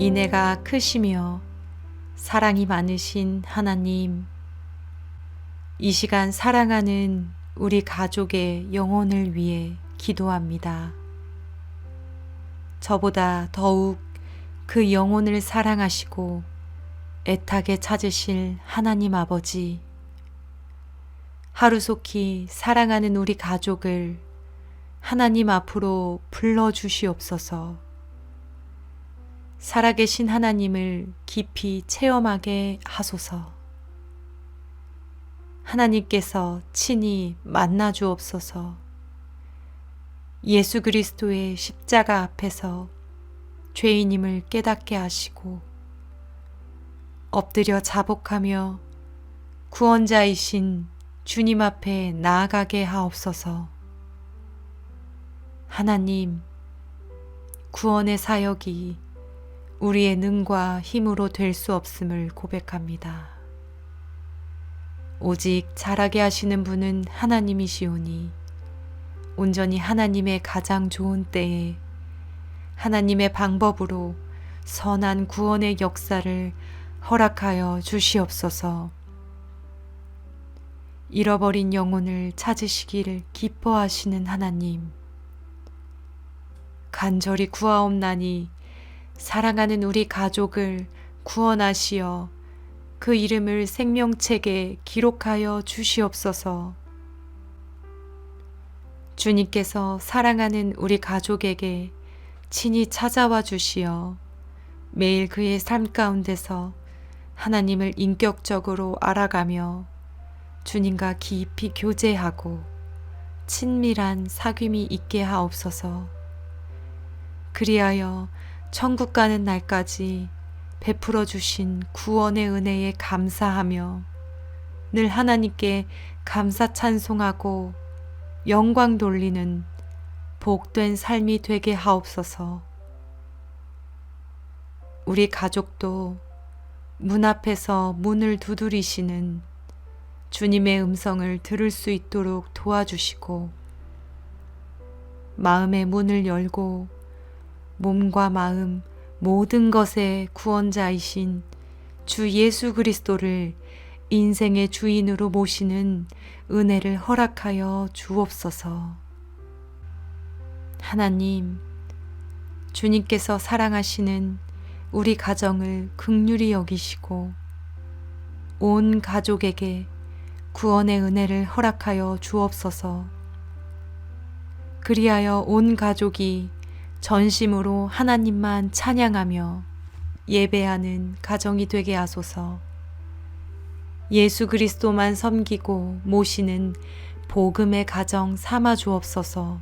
인애가 크시며 사랑이 많으신 하나님, 이 시간 사랑하는 우리 가족의 영혼을 위해 기도합니다. 저보다 더욱 그 영혼을 사랑하시고 애타게 찾으실 하나님 아버지, 하루속히 사랑하는 우리 가족을 하나님 앞으로 불러주시옵소서. 살아계신 하나님을 깊이 체험하게 하소서. 하나님께서 친히 만나 주옵소서. 예수 그리스도의 십자가 앞에서 죄인임을 깨닫게 하시고 엎드려 자복하며 구원자이신 주님 앞에 나아가게 하옵소서. 하나님, 구원의 사역이 우리의 능과 힘으로 될 수 없음을 고백합니다. 오직 잘하게 하시는 분은 하나님이시오니 온전히 하나님의 가장 좋은 때에 하나님의 방법으로 선한 구원의 역사를 허락하여 주시옵소서. 잃어버린 영혼을 찾으시기를 기뻐하시는 하나님. 간절히 구하옵나니 사랑하는 우리 가족을 구원하시어 그 이름을 생명책에 기록하여 주시옵소서. 주님께서 사랑하는 우리 가족에게 친히 찾아와 주시어 매일 그의 삶 가운데서 하나님을 인격적으로 알아가며 주님과 깊이 교제하고 친밀한 사귐이 있게 하옵소서. 그리하여 천국 가는 날까지 베풀어 주신 구원의 은혜에 감사하며 늘 하나님께 감사 찬송하고 영광 돌리는 복된 삶이 되게 하옵소서. 우리 가족도 문 앞에서 문을 두드리시는 주님의 음성을 들을 수 있도록 도와주시고 마음의 문을 열고 몸과 마음 모든 것의 구원자이신 주 예수 그리스도를 인생의 주인으로 모시는 은혜를 허락하여 주옵소서. 하나님, 주님께서 사랑하시는 우리 가정을 극률히 여기시고 온 가족에게 구원의 은혜를 허락하여 주옵소서. 그리하여 온 가족이 전심으로 하나님만 찬양하며 예배하는 가정이 되게 하소서. 예수 그리스도만 섬기고 모시는 복음의 가정 삼아 주옵소서.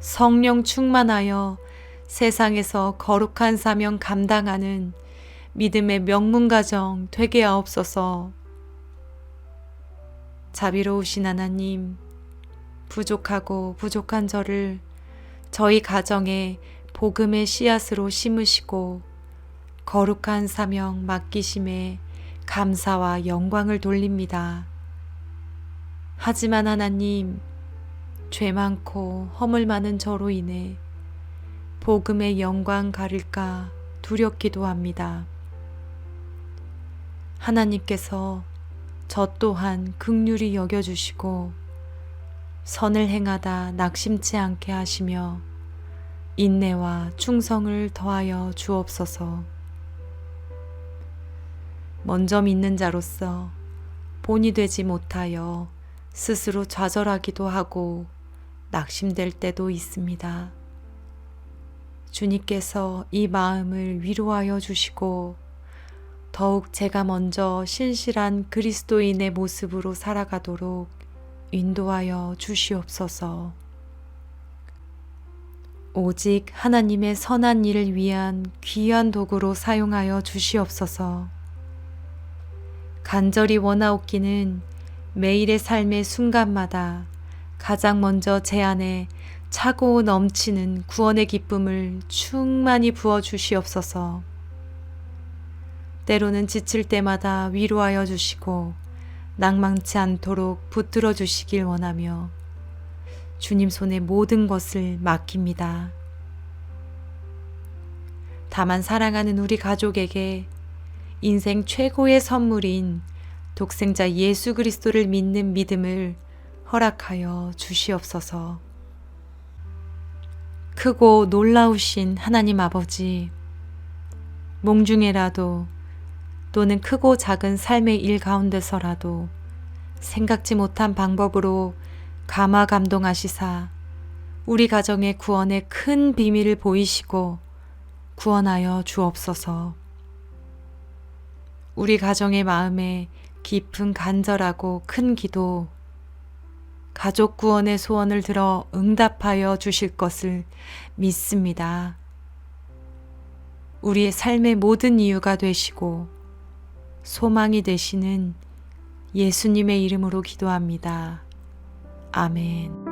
성령 충만하여 세상에서 거룩한 사명 감당하는 믿음의 명문 가정 되게 하옵소서. 자비로우신 하나님, 부족하고 부족한 저를 저희 가정에 복음의 씨앗으로 심으시고 거룩한 사명 맡기심에 감사와 영광을 돌립니다. 하지만 하나님, 죄 많고 허물 많은 저로 인해 복음의 영광 가릴까 두렵기도 합니다. 하나님께서 저 또한 극률이 여겨주시고 선을 행하다 낙심치 않게 하시며 인내와 충성을 더하여 주옵소서. 먼저 믿는 자로서 본이 되지 못하여 스스로 좌절하기도 하고 낙심될 때도 있습니다. 주님께서 이 마음을 위로하여 주시고 더욱 제가 먼저 신실한 그리스도인의 모습으로 살아가도록 인도하여 주시옵소서. 오직 하나님의 선한 일을 위한 귀한 도구로 사용하여 주시옵소서. 간절히 원하옵기는 매일의 삶의 순간마다 가장 먼저 제 안에 차고 넘치는 구원의 기쁨을 충만히 부어 주시옵소서. 때로는 지칠 때마다 위로하여 주시고 낭망치 않도록 붙들어 주시길 원하며 주님 손에 모든 것을 맡깁니다. 다만 사랑하는 우리 가족에게 인생 최고의 선물인 독생자 예수 그리스도를 믿는 믿음을 허락하여 주시옵소서. 크고 놀라우신 하나님 아버지, 몽중에라도 또는 크고 작은 삶의 일 가운데서라도 생각지 못한 방법으로 감화 감동하시사 우리 가정의 구원의 큰 비밀을 보이시고 구원하여 주옵소서. 우리 가정의 마음에 깊은 간절하고 큰 기도, 가족 구원의 소원을 들어 응답하여 주실 것을 믿습니다. 우리의 삶의 모든 이유가 되시고 소망이 되시는 예수님의 이름으로 기도합니다. 아멘.